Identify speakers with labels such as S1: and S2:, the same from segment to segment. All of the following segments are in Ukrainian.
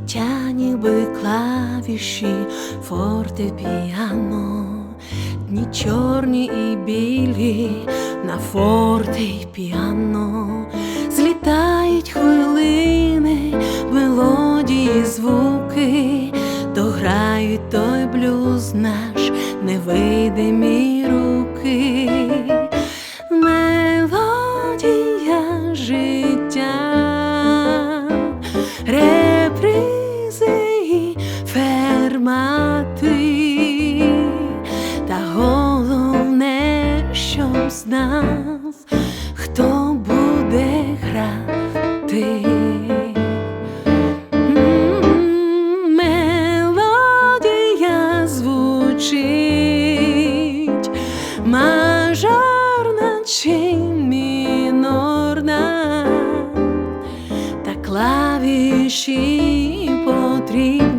S1: Життя ніби клавіші, фортепіано, дні чорні і білі на форте й піано, злітають хвилини, мелодії, звуки, дограють той блюз наш невидимі знав, хто буде грати. Мелодія звучить мажорна чи мінорна, та клавіші потрібні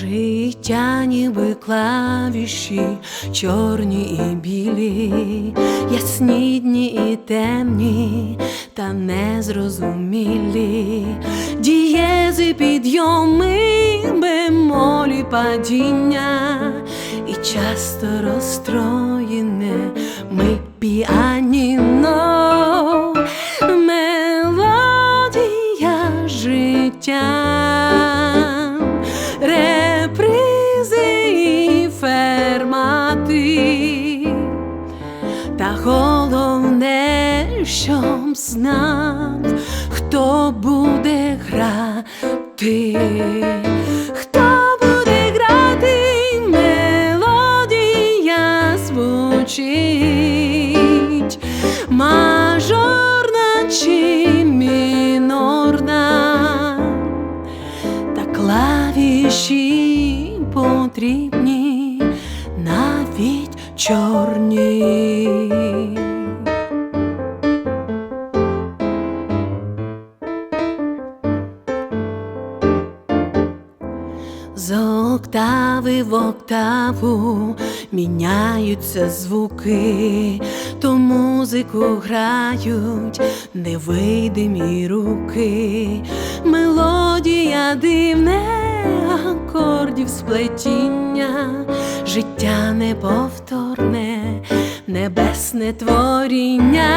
S1: Життя ніби клавіші, чорні і білі, ясні дні і темні, та незрозумілі, дієзи підйоми, бемолі падіння, і часто розстроєне. Ми піаніно, мелодія життя та головне, щоб знав, хто буде грати, хто буде грати, мелодія звучить, мажорна чи мінорна та клавіші потрібні навіть чорні. З октави в октаву міняються звуки, то музику грають невидимі руки, мелодія дивне акордів сплетіння, життя неповторне, небесне творіння.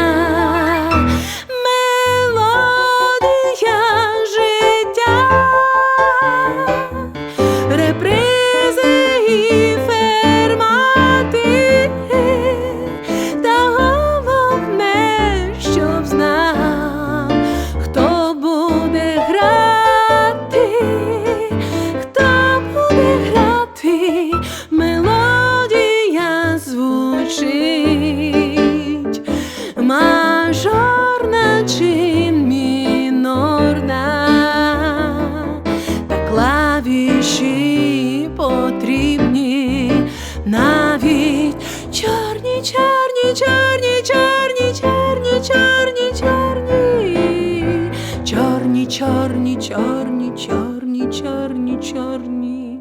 S1: Чорні, чорні, чорні.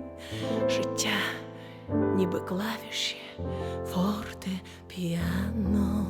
S1: Життя, ніби клавіші, форте, піано.